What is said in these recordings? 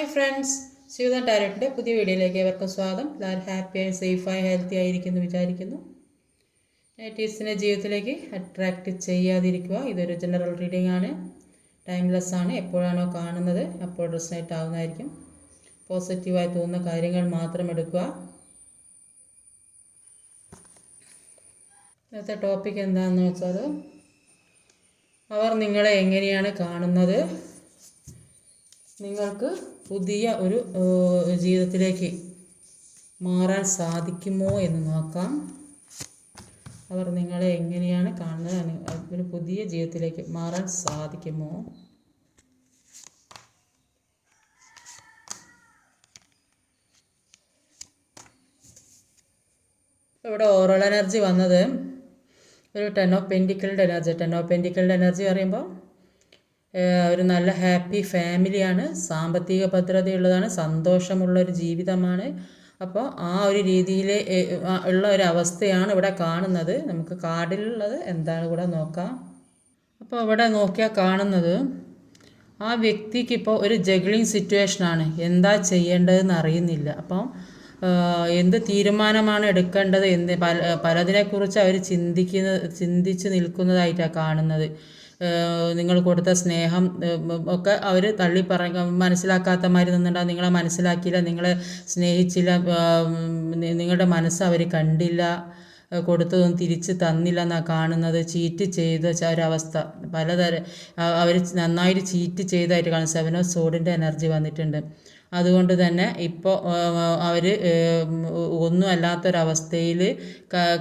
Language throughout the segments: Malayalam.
ഹായ് ഫ്രണ്ട്സ് ശിവത ടാരറ്റിന്റെ പുതിയ വീഡിയോയിലേക്ക് ഏവർക്കും സ്വാഗതം. എല്ലാവരും ഹാപ്പിയായി സേഫായി ഹെൽത്തി ആയിരിക്കുന്നു വിചാരിക്കുന്നു. നേറ്റീവ്സിനെ ജീവിതത്തിലേക്ക് അട്രാക്റ്റ് ചെയ്യാതിരിക്കുക ഇതൊരു ജനറൽ റീഡിംഗ് ആണ്. ടൈംലെസ് ആണ് എപ്പോഴാണോ കാണുന്നത് അപ്പോൾ റിസനേറ്റ് ആവുന്നതായിരിക്കും. പോസിറ്റീവായി തോന്നുന്ന കാര്യങ്ങൾ മാത്രം എടുക്കുക. ഇന്നത്തെ ടോപ്പിക് എന്താണെന്ന് വെച്ചാൽ അവർ നിങ്ങളെ എങ്ങനെയാണ് കാണുന്നത്? നിങ്ങൾക്ക് പുതിയ ഒരു ജീവിതത്തിലേക്ക് മാറാൻ സാധിക്കുമോ എന്ന് നോക്കാം. അവർ നിങ്ങളെ എങ്ങനെയാണ് കാണുന്നത്? ഒരു പുതിയ ജീവിതത്തിലേക്ക് മാറാൻ സാധിക്കുമോ? ഇവിടെ ഓറൽ എനർജി വന്നത് ഒരു ടെൻ ഓഫ് പെന്റിക്കിളിന്റെ എനർജി ടെൻ ഓഫ് പെന്റിക്കിളിന്റെ എനർജി പറയുമ്പോൾ ഒരു നല്ല ഹാപ്പി ഫാമിലിയാണ്. സാമ്പത്തിക ഭദ്രതയുള്ളതാണ്. സന്തോഷമുള്ള ഒരു ജീവിതമാണ്. അപ്പോൾ ആ ഒരു രീതിയിൽ ഉള്ള ഒരു അവസ്ഥയാണ് ഇവിടെ കാണുന്നത്. നമുക്ക് കാർഡിലുള്ളത് എന്താണ് കൂടെ നോക്കാം. അപ്പോൾ ഇവിടെ നോക്കിയാൽ കാണുന്നത് ആ വ്യക്തിക്ക് ഇപ്പോൾ ഒരു ജഗ്ലിങ് സിറ്റുവേഷനാണ് എന്താ ചെയ്യേണ്ടതെന്ന് അറിയുന്നില്ല. അപ്പം എന്ത് തീരുമാനമാണ് എടുക്കേണ്ടത് എന്ത് പല പലതിനെക്കുറിച്ച് അവർ ചിന്തിക്കുന്ന ചിന്തിച്ച് നിൽക്കുന്നതായിട്ടാണ് കാണുന്നത്. നിങ്ങൾ കൊടുത്ത സ്നേഹം ഒക്കെ അവർ തള്ളി പറ മനസ്സിലാക്കാത്ത മാതിരി നിന്നുണ്ടാവും നിങ്ങളെ മനസ്സിലാക്കിയില്ല നിങ്ങളെ സ്നേഹിച്ചില്ല നിങ്ങളുടെ മനസ്സ് അവർ കണ്ടില്ല കൊടുത്തതും തിരിച്ച് തന്നില്ല എന്നാണ് കാണുന്നത്. ചീറ്റ് ചെയ്ത ഒരവസ്ഥ പലതരം അവർ നന്നായിട്ട് ചീറ്റ് ചെയ്തായിട്ട് കാണും. സെവൻ ഓഫ് സോഡിന്റെ എനർജി വന്നിട്ടുണ്ട്. അതുകൊണ്ട് തന്നെ ഇപ്പോൾ അവർ ഒന്നും അല്ലാത്തൊരവസ്ഥയിൽ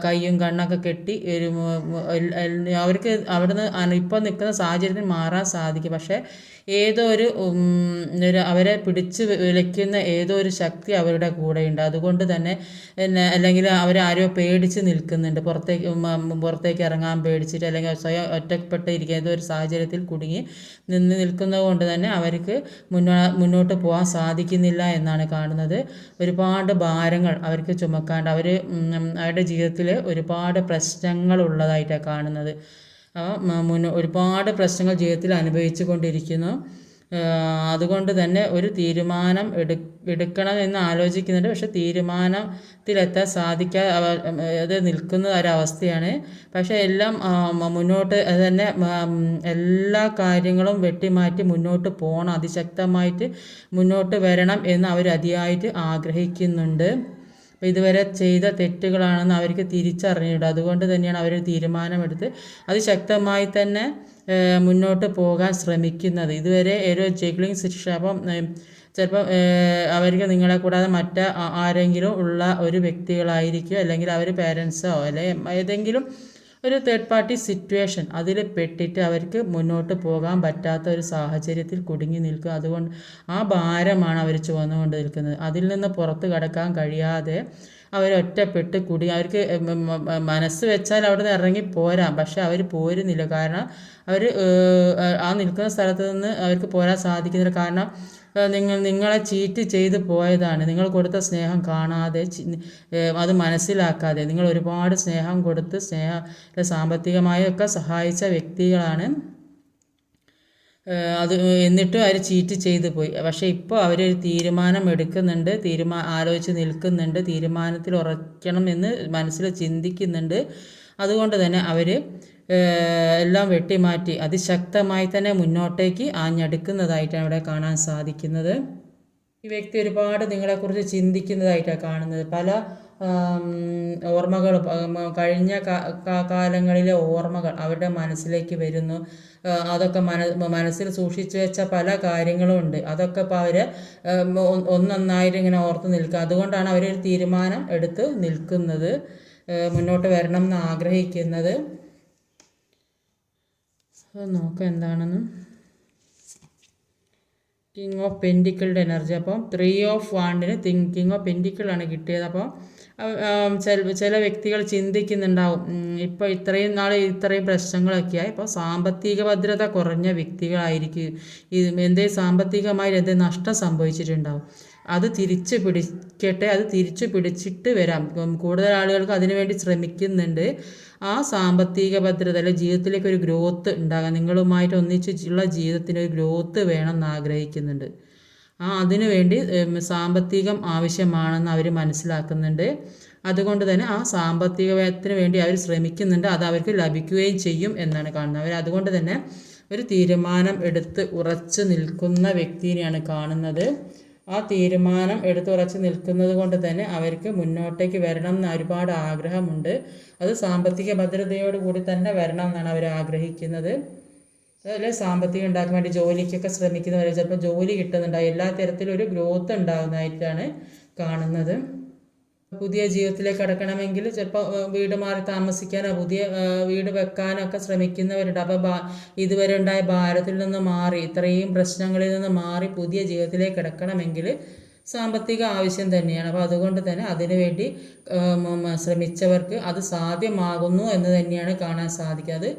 കയ്യും കണ്ണൊക്കെ കെട്ടി അവർക്ക് അവിടുന്ന് ഇപ്പോൾ നിൽക്കുന്ന സാഹചര്യത്തിൽ മാറാൻ സാധിക്കും. പക്ഷേ ഏതോ ഒരു അവരെ പിടിച്ച് വിളിക്കുന്ന ഏതോ ഒരു ശക്തി അവരുടെ കൂടെയുണ്ട്. അതുകൊണ്ട് തന്നെ പിന്നെ അല്ലെങ്കിൽ അവരാരോ പേടിച്ച് നിൽക്കുന്നുണ്ട്. പുറത്തേക്ക് പുറത്തേക്ക് ഇറങ്ങാൻ പേടിച്ചിട്ട് അല്ലെങ്കിൽ സ്വയം ഒറ്റപ്പെട്ട് ഇരിക്കുക ഏതോ ഒരു സാഹചര്യത്തിൽ കുടുങ്ങി നിന്ന് നിൽക്കുന്നത് കൊണ്ട് തന്നെ അവർക്ക് മുന്നോ മുന്നോട്ട് പോകാൻ സാധിക്കുന്നില്ല എന്നാണ് കാണുന്നത്. ഒരുപാട് ഭാരങ്ങൾ അവർക്ക് ചുമക്കാണ്ട് അവർ അവരുടെ ജീവിതത്തിൽ ഒരുപാട് പ്രശ്നങ്ങൾ ഉള്ളതായിട്ടാണ് കാണുന്നത് മുന്ന ഒരുപാട് പ്രശ്നങ്ങൾ ജീവിതത്തിൽ അനുഭവിച്ചു കൊണ്ടിരിക്കുന്നു അതുകൊണ്ട് തന്നെ ഒരു തീരുമാനം എടു എടുക്കണം എന്ന് ആലോചിക്കുന്നുണ്ട്. പക്ഷെ തീരുമാനത്തിലെത്താൻ സാധിക്കാതെ അത് നിൽക്കുന്ന ഒരവസ്ഥയാണ് പക്ഷെ എല്ലാം മുന്നോട്ട് തന്നെ എല്ലാ കാര്യങ്ങളും വെട്ടിമാറ്റി മുന്നോട്ട് പോകണം. അതിശക്തമായിട്ട് മുന്നോട്ട് വരണം എന്ന് അവർ അതിയായിട്ട് ആഗ്രഹിക്കുന്നുണ്ട്. അപ്പോൾ ഇതുവരെ ചെയ്ത തെറ്റുകളാണെന്ന് അവർക്ക് തിരിച്ചറിഞ്ഞിട്ട് അതുകൊണ്ട് തന്നെയാണ് അവർ തീരുമാനമെടുത്ത് അത് ശക്തമായി തന്നെ മുന്നോട്ട് പോകാൻ ശ്രമിക്കുന്നത്. ഇതുവരെ ഒരു ജഗ്ലിംഗ് ശിക്ഷ അപ്പം ഏഹ്, ചിലപ്പം അവർക്ക് നിങ്ങളെ കൂടാതെ മറ്റ് ആരെങ്കിലും ഉള്ള ഒരു വ്യക്തികളായിരിക്കും അല്ലെങ്കിൽ അവർ പേരൻസോ അല്ലെങ്കിൽ ഏതെങ്കിലും ഒരു തേർഡ് പാർട്ടി സിറ്റുവേഷൻ അതിൽ പെട്ടിട്ട് അവർക്ക് മുന്നോട്ട് പോകാൻ പറ്റാത്ത ഒരു സാഹചര്യത്തിൽ കുടുങ്ങി നിൽക്കുക. അതുകൊണ്ട് ആ ഭാരമാണ് അവർ ചുവന്നുകൊണ്ട് നിൽക്കുന്നത്. അതിൽ നിന്ന് പുറത്ത് കടക്കാൻ കഴിയാതെ അവർ ഒറ്റപ്പെട്ട് കുടി അവർക്ക് മനസ്സ് വെച്ചാൽ അവിടെ നിന്ന് ഇറങ്ങി പോരാം. പക്ഷെ അവർ പോരുന്നില്ല. കാരണം അവർ ആ നിൽക്കുന്ന സ്ഥലത്ത് നിന്ന് അവർക്ക് പോരാൻ സാധിക്കുന്നില്ല. കാരണം നിങ്ങൾ നിങ്ങളെ ചീറ്റ് ചെയ്ത് പോയതാണ്. നിങ്ങൾ കൊടുത്ത സ്നേഹം കാണാതെ അത് മനസ്സിലാക്കാതെ. നിങ്ങൾ ഒരുപാട് സ്നേഹം കൊടുത്ത് സ്നേഹ സാമ്പത്തികമായി ഒക്കെ സഹായിച്ച വ്യക്തികളാണ്. അത് എന്നിട്ടും അവർ ചീറ്റ് ചെയ്ത് പോയി. പക്ഷേ ഇപ്പോൾ അവരൊരു തീരുമാനം എടുക്കുന്നുണ്ട്. തീരുമാ ആലോചിച്ച് നിൽക്കുന്നുണ്ട്. തീരുമാനത്തിൽ ഉറയ്ക്കണം എന്ന് മനസ്സിൽ ചിന്തിക്കുന്നുണ്ട്. അതുകൊണ്ട് തന്നെ അവർ എല്ലാം വെട്ടിമാറ്റി അതിശക്തമായി തന്നെ മുന്നോട്ടേക്ക് ആഞ്ഞെടുക്കുന്നതായിട്ടാണ് ഇവിടെ കാണാൻ സാധിക്കുന്നത്. ഈ വ്യക്തി ഒരുപാട് നിങ്ങളെക്കുറിച്ച് ചിന്തിക്കുന്നതായിട്ടാണ് കാണുന്നത്. പല ഓർമ്മകളും കഴിഞ്ഞ കാലങ്ങളിലെ ഓർമ്മകൾ അവരുടെ മനസ്സിലേക്ക് വരുന്നു. അതൊക്കെ മന മനസ്സിൽ സൂക്ഷിച്ചു വെച്ച പല കാര്യങ്ങളും ഉണ്ട്. അതൊക്കെ ഇപ്പോൾ അവർ ഒന്നൊന്നായിട്ട് ഇങ്ങനെ ഓർത്ത് നിൽക്കുക. അതുകൊണ്ടാണ് അവരൊരു തീരുമാനം എടുത്ത് നിൽക്കുന്നത്. മുന്നോട്ട് വരണം എന്ന് ആഗ്രഹിക്കുന്നത്. അത് നോക്കാം എന്താണെന്ന്. കിങ് ഓഫ് പെന്റിക്കിളുടെ എനർജി അപ്പം ത്രീ ഓഫ് വാണ്ടിന് തിങ് കിങ് ഓഫ് പെന്റിക്കിളാണ് കിട്ടിയത്. അപ്പോൾ ചില ചില വ്യക്തികൾ ചിന്തിക്കുന്നുണ്ടാവും. ഇപ്പോൾ ഇത്രയും നാൾ ഇത്രയും പ്രശ്നങ്ങളൊക്കെയായി. ഇപ്പോൾ സാമ്പത്തിക ഭദ്രത കുറഞ്ഞ വ്യക്തികളായിരിക്കും. ഇത് എന്തേ സാമ്പത്തികമായി എന്തേ നഷ്ടം സംഭവിച്ചിട്ടുണ്ടാവും. അത് തിരിച്ചു പിടിക്കട്ടെ അത് തിരിച്ചു പിടിച്ചിട്ട് വരാം. കൂടുതൽ ആളുകൾക്ക് അതിനുവേണ്ടി ശ്രമിക്കുന്നുണ്ട്. ആ സാമ്പത്തിക ഭദ്രത അല്ലെ ജീവിതത്തിലേക്ക് ഒരു ഗ്രോത്ത് ഉണ്ടാകാൻ നിങ്ങളുമായിട്ട് ഒന്നിച്ചുള്ള ജീവിതത്തിന് ഒരു ഗ്രോത്ത് വേണം എന്ന് ആഗ്രഹിക്കുന്നുണ്ട്. ആ അതിനുവേണ്ടി സാമ്പത്തികം ആവശ്യമാണെന്ന് അവർ മനസ്സിലാക്കുന്നുണ്ട്. അതുകൊണ്ട് തന്നെ ആ സാമ്പത്തിക സാമ്പത്തികത്തിന് വേണ്ടി അവർ ശ്രമിക്കുന്നുണ്ട്. അത് അവർക്ക് ലഭിക്കുകയും ചെയ്യും എന്നാണ് കാണുന്നത്. അവർ അതുകൊണ്ട് തന്നെ ഒരു തീരുമാനം എടുത്ത് ഉറച്ചു നിൽക്കുന്ന വ്യക്തിനെയാണ് കാണുന്നത്. ആ തീരുമാനം എടുത്തുറച്ച് നിൽക്കുന്നത് കൊണ്ട് തന്നെ അവർക്ക് മുന്നോട്ടേക്ക് വരണം എന്ന് ഒരുപാട് ആഗ്രഹമുണ്ട്. അത് സാമ്പത്തിക ഭദ്രതയോട് കൂടി തന്നെ വരണം എന്നാണ് അവർ ആഗ്രഹിക്കുന്നത്. അതുപോലെ സാമ്പത്തികം ഉണ്ടാക്കാൻ വേണ്ടി ജോലിക്കൊക്കെ ശ്രമിക്കുന്നവർ ചിലപ്പോൾ ജോലി കിട്ടുന്നുണ്ടാവും എല്ലാ തരത്തിലും ഒരു ഗ്രോത്ത് ഉണ്ടാകുന്നതായിട്ടാണ് കാണുന്നത്. പുതിയ ജീവിതത്തിലേക്ക് കടക്കണമെങ്കിൽ ചിലപ്പോൾ വീട് മാറി താമസിക്കാനോ പുതിയ വീട് വെക്കാനൊക്കെ ശ്രമിക്കുന്നവരുണ്ട് അപ്പോൾ ബാ ഇതുവരെ ഉണ്ടായ ഭാരത്തിൽ നിന്ന് മാറി ഇത്രയും പ്രശ്നങ്ങളിൽ നിന്ന് മാറി പുതിയ ജീവിതത്തിലേക്ക് കിടക്കണമെങ്കിൽ സാമ്പത്തിക ആവശ്യം തന്നെയാണ്. അപ്പോൾ അതുകൊണ്ട് തന്നെ അതിനുവേണ്ടി ശ്രമിച്ചവർക്ക് അത് സാധ്യമാകുന്നു എന്ന് തന്നെയാണ് കാണാൻ സാധിക്കുക. അത്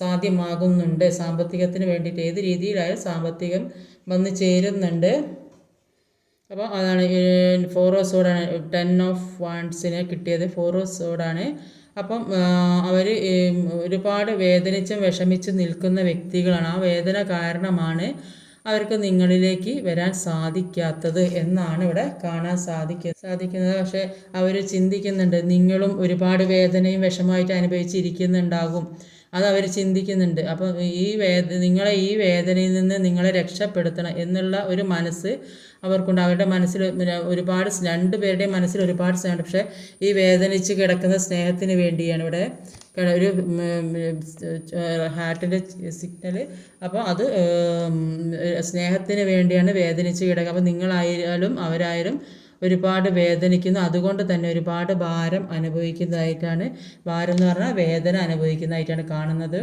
സാധ്യമാകുന്നുണ്ട്. സാമ്പത്തികത്തിന് വേണ്ടിയിട്ട് ഏത് രീതിയിലായാലും സാമ്പത്തികം വന്ന് ചേരുന്നുണ്ട്. അപ്പോൾ അതാണ് ഫോറോസോഡാണ് ടെൻ ഓഫ് വാൺസിന് കിട്ടിയത് ഫോറോസോഡാണ് അപ്പം അവർ ഒരുപാട് വേദനിച്ചും വിഷമിച്ചും നിൽക്കുന്ന വ്യക്തികളാണ്. ആ വേദന കാരണമാണ് അവർക്ക് നിങ്ങളിലേക്ക് വരാൻ സാധിക്കാത്തത് എന്നാണ് ഇവിടെ കാണാൻ സാധിക്ക സാധിക്കുന്നത്. പക്ഷേ അവർ ചിന്തിക്കുന്നുണ്ട് നിങ്ങളും ഒരുപാട് വേദനയും വിഷമമായിട്ട് അനുഭവിച്ചിരിക്കുന്നുണ്ടാകും. അത് അവർ ചിന്തിക്കുന്നുണ്ട്. അപ്പം ഈ വേദ നിങ്ങളെ ഈ വേദനയിൽ നിന്ന് നിങ്ങളെ രക്ഷപ്പെടുത്തണം എന്നുള്ള ഒരു മനസ്സ് അവർക്കുണ്ട്. അവരുടെ മനസ്സിൽ ഒരുപാട് രണ്ട് പേരുടെയും മനസ്സിൽ ഒരുപാട് സ്നേഹമുണ്ട്. പക്ഷേ ഈ വേദനിച്ച് കിടക്കുന്ന സ്നേഹത്തിന് വേണ്ടിയാണ് ഇവിടെ ഒരു ഹാർട്ടിന്റെ സിഗ്നൽ അപ്പോൾ അത് സ്നേഹത്തിന് വേണ്ടിയാണ് വേദനിച്ച് കിടക്കുക. അപ്പോൾ നിങ്ങളായാലും അവരായാലും ഒരുപാട് വേദനിക്കുന്നു. അതുകൊണ്ട് തന്നെ ഒരുപാട് ഭാരം അനുഭവിക്കുന്നതായിട്ടാണ് ഭാരം എന്ന് പറഞ്ഞാൽ വേദന അനുഭവിക്കുന്നതായിട്ടാണ് കാണുന്നത്.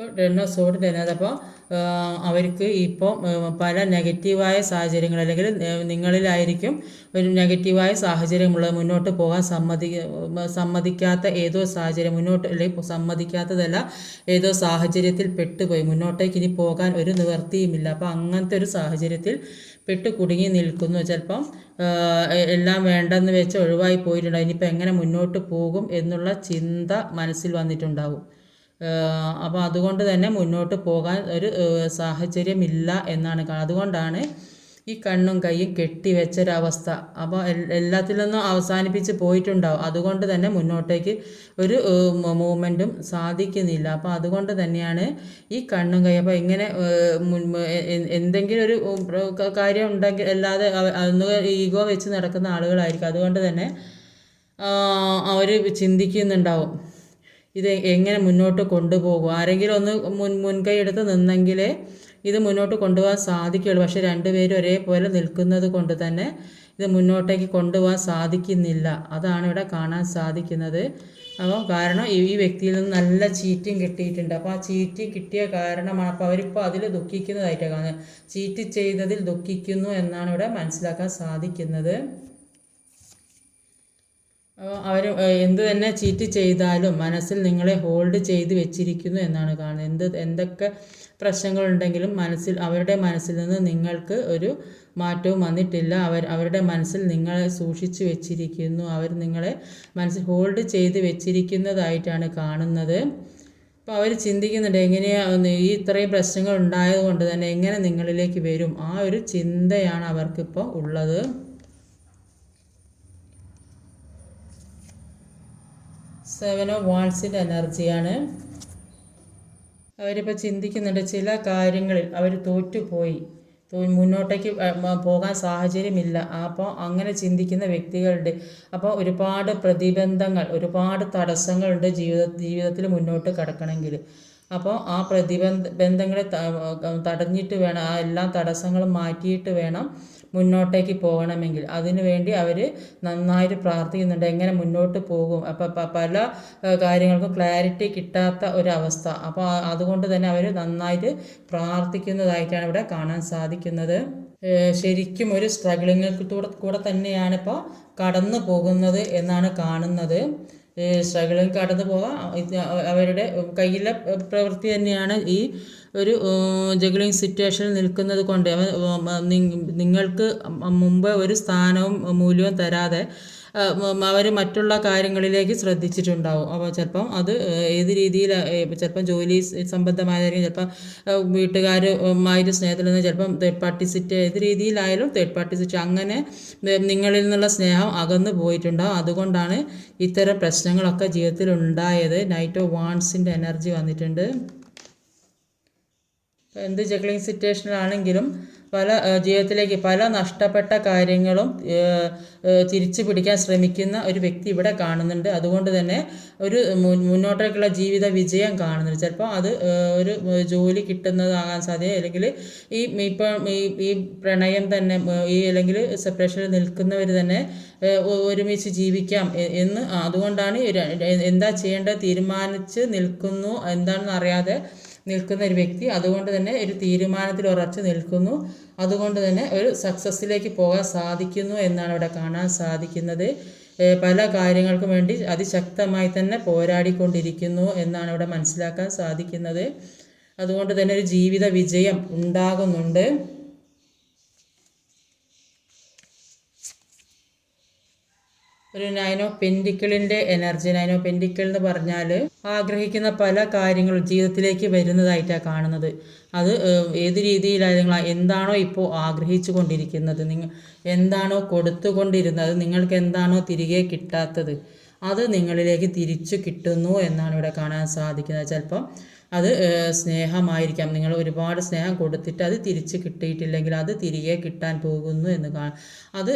ഇപ്പോൾ ഡെന്നോസോഡ് തരുന്നത്. അപ്പോൾ അവർക്ക് ഇപ്പോൾ പല നെഗറ്റീവായ സാഹചര്യങ്ങൾ അല്ലെങ്കിൽ നിങ്ങളിലായിരിക്കും ഒരു നെഗറ്റീവായ സാഹചര്യമുള്ളത് മുന്നോട്ട് പോകാൻ സമ്മതി സമ്മതിക്കാത്ത ഏതോ സാഹചര്യം മുന്നോട്ട് അല്ലെങ്കിൽ സമ്മതിക്കാത്തതല്ല ഏതോ സാഹചര്യത്തിൽ പെട്ടുപോയി. മുന്നോട്ടേക്ക് ഇനി പോകാൻ ഒരു നിവർത്തിയുമില്ല അപ്പോൾ അങ്ങനത്തെ ഒരു സാഹചര്യത്തിൽ പെട്ട് കുടുങ്ങി നിൽക്കുന്നു. ചിലപ്പം എല്ലാം വേണ്ടെന്ന് വെച്ച് ഒഴിവായി പോയിട്ടുണ്ടാവും ഇനിയിപ്പോൾ എങ്ങനെ മുന്നോട്ട് പോകും എന്നുള്ള ചിന്ത മനസ്സിൽ വന്നിട്ടുണ്ടാവും. അപ്പോൾ അതുകൊണ്ട് തന്നെ മുന്നോട്ട് പോകാൻ ഒരു സാഹചര്യമില്ല എന്നാണ് അതുകൊണ്ടാണ് ഈ കണ്ണും കൈയും കെട്ടിവെച്ചൊരവസ്ഥ അപ്പോൾ എല്ലാത്തിൽ നിന്നും അവസാനിപ്പിച്ച് പോയിട്ടുണ്ടാവും. അതുകൊണ്ട് തന്നെ മുന്നോട്ടേക്ക് ഒരു മൂവ്മെന്റും സാധിക്കുന്നില്ല. അപ്പോൾ അതുകൊണ്ട് തന്നെയാണ് ഈ കണ്ണും കൈ അപ്പോൾ ഇങ്ങനെ എന്തെങ്കിലും ഒരു കാര്യം ഉണ്ടെങ്കിൽ അല്ലാതെ ഈഗോ വെച്ച് നടക്കുന്ന ആളുകളായിരിക്കും. അതുകൊണ്ട് തന്നെ അവർ ചിന്തിക്കുന്നുണ്ടാവും. ഇത് എങ്ങനെ മുന്നോട്ട് കൊണ്ടുപോകും? ആരെങ്കിലും ഒന്ന് മുൻ മുൻകൈ എടുത്ത് നിന്നെങ്കിലേ ഇത് മുന്നോട്ട് കൊണ്ടുപോകാൻ സാധിക്കുകയുള്ളൂ. പക്ഷേ രണ്ടുപേരും ഒരേപോലെ നിൽക്കുന്നത് കൊണ്ട് തന്നെ ഇത് മുന്നോട്ടേക്ക് കൊണ്ടുപോകാൻ സാധിക്കുന്നില്ല. അതാണ് ഇവിടെ കാണാൻ സാധിക്കുന്നത്. അപ്പോൾ കാരണം ഈ വ്യക്തിയിൽ നിന്ന് നല്ല ചീറ്റിങ് കിട്ടിയിട്ടുണ്ട്. അപ്പോൾ ആ ചീറ്റ് കിട്ടിയ കാരണമാണ് അപ്പോൾ അവരിപ്പോൾ അതിൽ ദുഃഖിക്കുന്നതായിട്ടാണ് കാണുന്നത്. ചീറ്റ് ചെയ്തതിൽ ദുഃഖിക്കുന്നു എന്നാണ് ഇവിടെ മനസ്സിലാക്കാൻ സാധിക്കുന്നത്. അവർ എന്ത് തന്നെ ചീറ്റ് ചെയ്താലും മനസ്സിൽ നിങ്ങളെ ഹോൾഡ് ചെയ്ത് വെച്ചിരിക്കുന്നു എന്നാണ് കാണുന്നത്. എന്ത് എന്തൊക്കെ പ്രശ്നങ്ങളുണ്ടെങ്കിലും മനസ്സിൽ അവരുടെ മനസ്സിൽ നിന്ന് നിങ്ങൾക്ക് ഒരു മാറ്റവും വന്നിട്ടില്ല. അവർ അവരുടെ മനസ്സിൽ നിങ്ങളെ സൂക്ഷിച്ചു വെച്ചിരിക്കുന്നു. അവർ നിങ്ങളെ മനസ്സിൽ ഹോൾഡ് ചെയ്ത് വെച്ചിരിക്കുന്നതായിട്ടാണ് കാണുന്നത്. അപ്പോൾ അവർ ചിന്തിക്കുന്നുണ്ട് എങ്ങനെയാണ് ഈ ഇത്രയും പ്രശ്നങ്ങൾ ഉണ്ടായത് കൊണ്ട് തന്നെ എങ്ങനെ നിങ്ങളിലേക്ക് വരും? ആ ഒരു ചിന്തയാണ് അവർക്കിപ്പോൾ ഉള്ളത്. സെവൻ ഓഫ് വാൾസിന്റെ എനർജിയാണ്. അവരിപ്പോൾ ചിന്തിക്കുന്നുണ്ട് ചില കാര്യങ്ങളിൽ അവർ തോറ്റുപോയി. മുന്നോട്ടേക്ക് പോകാൻ സാഹചര്യമില്ല. അപ്പോൾ അങ്ങനെ ചിന്തിക്കുന്ന വ്യക്തികളുണ്ട്. അപ്പോൾ ഒരുപാട് പ്രതിബന്ധങ്ങൾ ഒരുപാട് തടസ്സങ്ങളുണ്ട് ജീവിത ജീവിതത്തിൽ മുന്നോട്ട് കടക്കണമെങ്കിൽ. അപ്പോൾ ആ പ്രതിബന്ധ ബന്ധങ്ങളെ തടഞ്ഞിട്ട് വേണം ആ എല്ലാ തടസ്സങ്ങളും മാറ്റിയിട്ട് വേണം മുന്നോട്ടേക്ക് പോകണമെങ്കിൽ അതിനുവേണ്ടി അവർ നന്നായിട്ട് പ്രാർത്ഥിക്കുന്നുണ്ട്. എങ്ങനെ മുന്നോട്ട് പോകും? അപ്പോൾ പല കാര്യങ്ങൾക്കും ക്ലാരിറ്റി കിട്ടാത്ത ഒരവസ്ഥ. അപ്പോൾ അതുകൊണ്ട് തന്നെ അവർ നന്നായിട്ട് പ്രാർത്ഥിക്കുന്നതായിട്ടാണ് ഇവിടെ കാണാൻ സാധിക്കുന്നത്. ശരിക്കും ഒരു സ്ട്രഗിളിങ്ങിൽ കൂടെ കൂടെ തന്നെയാണ് ഇപ്പോൾ കടന്നു പോകുന്നത് എന്നാണ് കാണുന്നത്. സ്ട്രഗിളിങ് കടന്നു ഇത് അവരുടെ കയ്യിലെ പ്രവൃത്തി തന്നെയാണ് ഈ ഒരു ജഗ്ലിംഗ് സിറ്റുവേഷനിൽ നിൽക്കുന്നത് കൊണ്ട്. നിങ്ങൾക്ക് മുമ്പ് ഒരു സ്ഥാനവും മൂല്യവും തരാതെ അവർ മറ്റുള്ള കാര്യങ്ങളിലേക്ക് ശ്രദ്ധിച്ചിട്ടുണ്ടാവും. അപ്പോൾ ചിലപ്പം അത് ഏത് രീതിയിൽ ചിലപ്പം ജോലി സംബന്ധമായതായിരിക്കും ചിലപ്പം വീട്ടുകാരുമായിട്ട് സ്നേഹത്തിൽ നിന്ന് ചിലപ്പം തേർഡ് പാർട്ടി സിറ്റ് ഏത് രീതിയിലായാലും തേർഡ് പാർട്ടി സിറ്റ് അങ്ങനെ നിങ്ങളിൽ നിന്നുള്ള സ്നേഹം അകന്നു പോയിട്ടുണ്ടാവും. അതുകൊണ്ടാണ് ഇത്തരം പ്രശ്നങ്ങളൊക്കെ ജീവിതത്തിൽ ഉണ്ടായത് നൈറ്റ് ഓഫ് വാൺസിന്റെ എനർജി വന്നിട്ടുണ്ട്. എന്ത് ജഗ്ലിംഗ് സിറ്റുവേഷനിലാണെങ്കിലും പല ജീവിതത്തിലേക്ക് പല നഷ്ടപ്പെട്ട കാര്യങ്ങളും തിരിച്ചു പിടിക്കാൻ ശ്രമിക്കുന്ന ഒരു വ്യക്തി ഇവിടെ കാണുന്നുണ്ട്. അതുകൊണ്ട് തന്നെ ഒരു മുന്നോട്ടേക്കുള്ള ജീവിത വിജയം കാണുന്നുണ്ട്. ചിലപ്പോൾ അത് ഒരു ജോലി കിട്ടുന്നതാകാൻ സാധ്യത അല്ലെങ്കിൽ ഈ ഇപ്പം ഈ ഈ പ്രണയം തന്നെ ഈ അല്ലെങ്കിൽ സെപ്പറേഷനിൽ നിൽക്കുന്നവർ തന്നെ ഒരുമിച്ച് ജീവിക്കാം എന്ന് അതുകൊണ്ടാണ് എന്താ ചെയ്യേണ്ടത് തീരുമാനിച്ച് നിൽക്കുന്നു എന്താണെന്ന് അറിയാതെ നിൽക്കുന്ന ഒരു വ്യക്തി അതുകൊണ്ട് തന്നെ ഒരു തീരുമാനത്തിൽ ഉറച്ചു നിൽക്കുന്നു. അതുകൊണ്ട് തന്നെ ഒരു സക്സസ്സിലേക്ക് പോകാൻ സാധിക്കുന്നു എന്നാണ് ഇവിടെ കാണാൻ സാധിക്കുന്നത്. പല കാര്യങ്ങൾക്കും വേണ്ടി അതിശക്തമായി തന്നെ പോരാടിക്കൊണ്ടിരിക്കുന്നു എന്നാണ് ഇവിടെ മനസ്സിലാക്കാൻ സാധിക്കുന്നത്. അതുകൊണ്ട് തന്നെ ഒരു ജീവിത വിജയം ഉണ്ടാകുന്നുണ്ട്. ഒരു നൈനോ പെൻഡിക്കിളിന്റെ എനർജി നൈനോ പെൻഡിക്കിൾ എന്ന് പറഞ്ഞാൽ ആഗ്രഹിക്കുന്ന പല കാര്യങ്ങളും ജീവിതത്തിലേക്ക് വരുന്നതായിട്ടാണ് കാണുന്നത്. അത് ഏത് രീതിയിലായിരുന്നു എന്താണോ ഇപ്പോൾ ആഗ്രഹിച്ചു കൊണ്ടിരിക്കുന്നത് നിങ്ങൾ എന്താണോ കൊടുത്തുകൊണ്ടിരുന്നത്? നിങ്ങൾക്ക് എന്താണോ തിരികെ കിട്ടാത്തത്? അത് നിങ്ങളിലേക്ക് തിരിച്ചു കിട്ടുന്നു എന്നാണ് ഇവിടെ കാണാൻ സാധിക്കുന്നത്. ചിലപ്പം അത് സ്നേഹമായിരിക്കാം. നിങ്ങൾ ഒരുപാട് സ്നേഹം കൊടുത്തിട്ട് അത് തിരിച്ച് കിട്ടിയിട്ടില്ലെങ്കിൽ അത് തിരികെ കിട്ടാൻ പോകുന്നു എന്ന് കാണാം അത്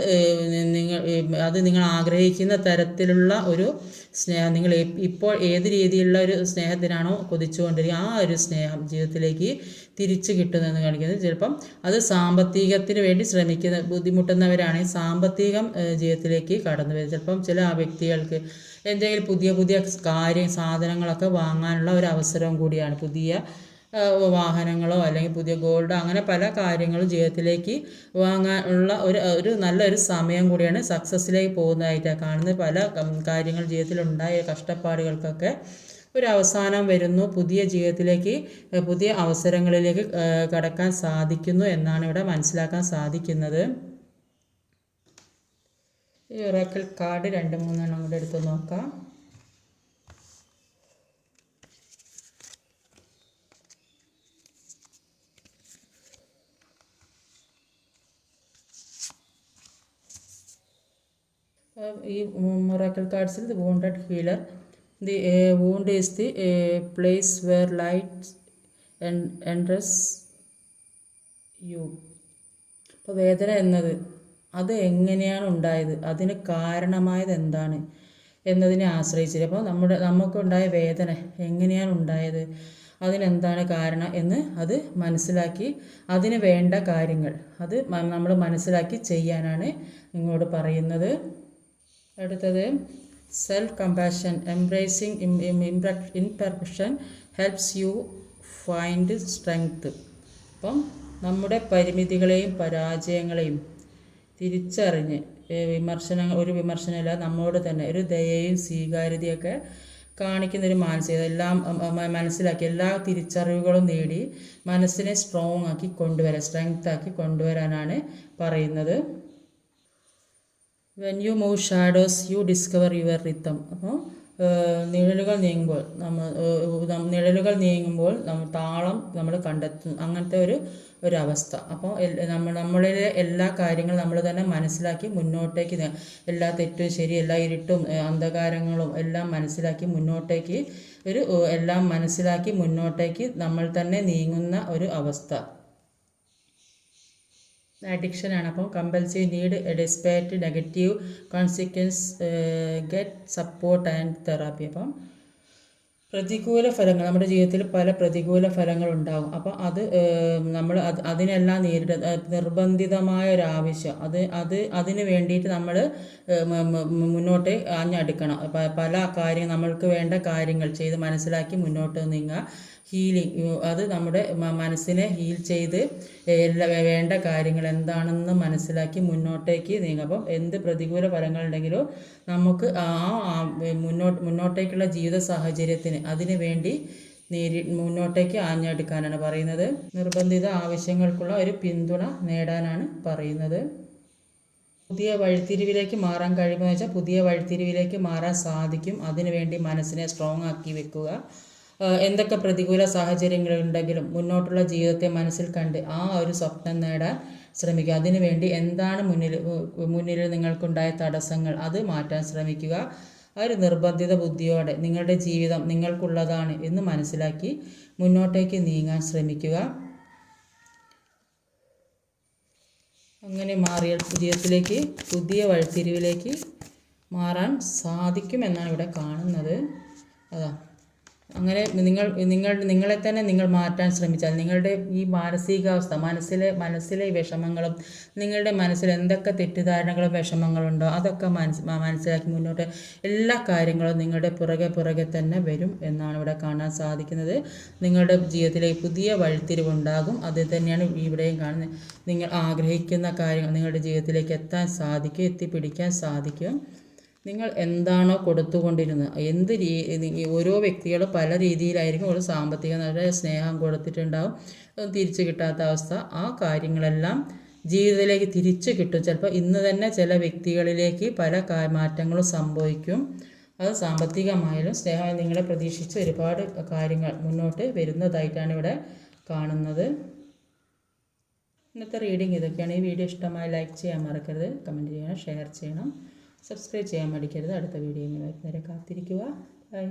നിങ്ങൾ അത് നിങ്ങൾ ആഗ്രഹിക്കുന്ന തരത്തിലുള്ള ഒരു സ്നേഹം നിങ്ങൾ ഇപ്പോൾ ഏത് രീതിയിലുള്ള ഒരു സ്നേഹത്തിനാണോ കൊതിച്ചുകൊണ്ടിരിക്കുക ആ ഒരു സ്നേഹം ജീവിതത്തിലേക്ക് തിരിച്ചു കിട്ടുന്നതെന്ന് കാണിക്കുന്നത്. ചിലപ്പം അത് സാമ്പത്തികത്തിന് വേണ്ടി ശ്രമിക്കുന്ന ബുദ്ധിമുട്ടുന്നവരാണെങ്കിൽ സാമ്പത്തികം ജീവിതത്തിലേക്ക് കടന്നു വരും. ചിലപ്പം ചില ആ വ്യക്തികൾക്ക് എന്തെങ്കിലും പുതിയ പുതിയ കാര്യം സാധനങ്ങളൊക്കെ വാങ്ങാനുള്ള ഒരു അവസരവും കൂടിയാണ് പുതിയ വാഹനങ്ങളോ അല്ലെങ്കിൽ പുതിയ ഗോൾഡോ അങ്ങനെ പല കാര്യങ്ങളും ജീവിതത്തിലേക്ക് വാങ്ങാനുള്ള ഒരു ഒരു നല്ലൊരു സമയം കൂടിയാണ് സക്സസ്സിലേക്ക് പോകുന്നതായിട്ടാണ് കാണുന്നത്. പല കാര്യങ്ങൾ ജീവിതത്തിലുണ്ടായ കഷ്ടപ്പാടുകൾക്കൊക്കെ ഒരു അവസാനം വരുന്നു. പുതിയ ജീവിതത്തിലേക്ക് പുതിയ അവസരങ്ങളിലേക്ക് കടക്കാൻ സാധിക്കുന്നു എന്നാണ് ഇവിടെ മനസ്സിലാക്കാൻ സാധിക്കുന്നത്. ഈ ഒറാക്കൽ കാർഡ് രണ്ട് മൂന്നെണ്ണം കൂടെ എടുത്ത് നോക്കാം. ഈ മൊറാക്കൽ കാർഡ്സിൽ the wounded healer the wound is the place where light enters you അപ്പോൾ വേദന എന്നത് അത് എങ്ങനെയാണ് ഉണ്ടായത്? അതിന് കാരണമായത് എന്താണ്? എന്നതിനെ ആശ്രയിച്ചിട്ട് അപ്പോൾ നമ്മുടെ നമുക്കുണ്ടായ വേദന എങ്ങനെയാണ് ഉണ്ടായത്? അതിനെന്താണ് കാരണം എന്ന് അത് മനസ്സിലാക്കി അതിന് വേണ്ട കാര്യങ്ങൾ അത് നമ്മൾ മനസ്സിലാക്കി ചെയ്യാനാണ് നിങ്ങളോട് പറയുന്നത്. അടുത്തത് self compassion embracing imperfection helps you find strength അപ്പം നമ്മുടെ പരിമിതികളെയും പരാജയങ്ങളെയും തിരിച്ചറിഞ്ഞ് വിമർശനങ്ങൾ ഒരു വിമർശനമില്ല നമ്മോട് തന്നെ ഒരു ദയയും സ്വീകാര്യതയൊക്കെ കാണിക്കുന്ന ഒരു മാനസികത എല്ലാം മനസ്സിലാക്കി എല്ലാ തിരിച്ചറിവുകളും നേടി മനസ്സിനെ സ്ട്രോങ് ആക്കി കൊണ്ടുവരാൻ സ്ട്രെങ്ത് ആക്കി കൊണ്ടുവരാനാണ് പറയുന്നത്. When you move shadows you discover your rhythm അപ്പോൾ നിഴലുകൾ നീങ്ങുമ്പോൾ നമ്മൾ നിഴലുകൾ നീങ്ങുമ്പോൾ നമ്മൾ താളം നമ്മൾ കണ്ടെത്തും. അങ്ങനത്തെ ഒരു ഒരു അവസ്ഥ. അപ്പോൾ നമ്മൾ നമ്മളിലെ എല്ലാ കാര്യങ്ങളും നമ്മൾ തന്നെ മനസ്സിലാക്കി മുന്നോട്ടേക്ക് എല്ലാ തെറ്റും ശരി എല്ലാ ഇരുട്ടും അന്ധകാരങ്ങളും എല്ലാം മനസ്സിലാക്കി മുന്നോട്ടേക്ക് ഒരു എല്ലാം മനസ്സിലാക്കി മുന്നോട്ടേക്ക് നമ്മൾ തന്നെ നീങ്ങുന്ന ഒരു അവസ്ഥ. അഡിക്ഷനാണ് അപ്പം compulsory need desperate negative consequence get support and therapy അപ്പം പ്രതികൂല ഫലങ്ങൾ നമ്മുടെ ജീവിതത്തിൽ പല പ്രതികൂല ഫലങ്ങൾ ഉണ്ടാകും അപ്പോൾ അത് നമ്മൾ അത് അതിനെല്ലാം നേരിട നിർബന്ധിതമായ ഒരു ആവശ്യം. അത് അത് അതിന് വേണ്ടിയിട്ട് നമ്മൾ മുന്നോട്ട് ആഞ്ഞടുക്കണം. പല കാര്യങ്ങൾ നമ്മൾക്ക് വേണ്ട കാര്യങ്ങൾ ചെയ്ത് മനസ്സിലാക്കി മുന്നോട്ട് നീങ്ങുക. ഹീലിംഗ് അത് നമ്മുടെ മനസ്സിനെ ഹീൽ ചെയ്ത് എല്ലാ വേണ്ട കാര്യങ്ങൾ എന്താണെന്ന് മനസ്സിലാക്കി മുന്നോട്ടേക്ക് നീങ്ങും അപ്പം എന്ത് പ്രതികൂല ഫലങ്ങളുണ്ടെങ്കിലും നമുക്ക് ആ മുന്നോട്ട് മുന്നോട്ടേക്കുള്ള ജീവിത സാഹചര്യത്തിന് അതിന് വേണ്ടി നേരി മുന്നോട്ടേക്ക് ആഞ്ഞെടുക്കാനാണ് പറയുന്നത്. നിർബന്ധിത ആവശ്യങ്ങൾക്കുള്ള ഒരു പിന്തുണ നേടാനാണ് പറയുന്നത്. പുതിയ വഴിത്തിരിവിലേക്ക് മാറാൻ കഴിയുമെന്ന് വെച്ചാൽ പുതിയ വഴിത്തിരിവിലേക്ക് മാറാൻ സാധിക്കും. അതിനുവേണ്ടി മനസ്സിനെ സ്ട്രോങ് ആക്കി വെക്കുക. എന്തൊക്കെ പ്രതികൂല സാഹചര്യങ്ങളുണ്ടെങ്കിലും മുന്നോട്ടുള്ള ജീവിതത്തെ മനസ്സിൽ കണ്ട് ആ ഒരു സ്വപ്നം നേടാൻ ശ്രമിക്കുക. അതിനുവേണ്ടി എന്താണ് മുന്നിൽ മുന്നിൽ നിങ്ങൾക്കുണ്ടായ തടസ്സങ്ങൾ അത് മാറ്റാൻ ശ്രമിക്കുക. ഒരു നിർബന്ധിത ബുദ്ധിയോടെ നിങ്ങളുടെ ജീവിതം നിങ്ങൾക്കുള്ളതാണ് എന്ന് മനസ്സിലാക്കി മുന്നോട്ടേക്ക് നീങ്ങാൻ ശ്രമിക്കുക. അങ്ങനെ മാറിയ ജീവിതത്തിലേക്ക് പുതിയ വഴിത്തിരിവിലേക്ക് മാറാൻ സാധിക്കുമെന്നാണ് ഇവിടെ കാണുന്നത്. അതാ. അങ്ങനെ നിങ്ങൾ നിങ്ങൾ നിങ്ങളെ തന്നെ നിങ്ങൾ മാറ്റാൻ ശ്രമിച്ചാൽ നിങ്ങളുടെ ഈ മാനസികാവസ്ഥ മനസ്സിലെ മനസ്സിലെ വിഷമങ്ങളും നിങ്ങളുടെ മനസ്സിൽ എന്തൊക്കെ തെറ്റിദ്ധാരണകളും വിഷമങ്ങളുണ്ടോ അതൊക്കെ മനസ്സ് മനസ്സിലാക്കി മുന്നോട്ട് എല്ലാ കാര്യങ്ങളും നിങ്ങളുടെ പുറകെ പുറകെ തന്നെ വരും എന്നാണ് ഇവിടെ കാണാൻ സാധിക്കുന്നത്. നിങ്ങളുടെ ജീവിതത്തിലെ പുതിയ വഴിത്തിരിവുണ്ടാകും. അത് തന്നെയാണ് ഇവിടെയും കാണുന്നത്. നിങ്ങൾ ആഗ്രഹിക്കുന്ന കാര്യങ്ങൾ നിങ്ങളുടെ ജീവിതത്തിലേക്ക് എത്താൻ സാധിക്കും എത്തിപ്പിടിക്കാൻ സാധിക്കും. നിങ്ങൾ എന്താണോ കൊടുത്തുകൊണ്ടിരുന്നത് എന്ത് രീ ഈ ഓരോ വ്യക്തികളും പല രീതിയിലായിരിക്കും ഒരു സാമ്പത്തിക നല്ല സ്നേഹം കൊടുത്തിട്ടുണ്ടാവും. തിരിച്ചു കിട്ടാത്ത അവസ്ഥ. ആ കാര്യങ്ങളെല്ലാം ജീവിതത്തിലേക്ക് തിരിച്ചു കിട്ടും. ചിലപ്പോൾ ഇന്ന് തന്നെ ചില വ്യക്തികളിലേക്ക് പല മാറ്റങ്ങളും സംഭവിക്കും. അത് സാമ്പത്തികമായാലും സ്നേഹം നിങ്ങളെ പ്രതീക്ഷിച്ച് ഒരുപാട് കാര്യങ്ങൾ മുന്നോട്ട് വരുന്നതായിട്ടാണ് ഇവിടെ കാണുന്നത്. ഇന്നത്തെ റീഡിംഗ് ഇതൊക്കെയാണ്. ഈ വീഡിയോ ഇഷ്ടമായി ലൈക്ക് ചെയ്യാൻ മറക്കരുത്. കമന്റ് ചെയ്യണം ഷെയർ ചെയ്യണം. സബ്സ്ക്രൈബ് ചെയ്യാൻ മടിക്കരുത്. അടുത്ത വീഡിയോയിൽ വരുന്നവരെ കാത്തിരിക്കുക. ബൈ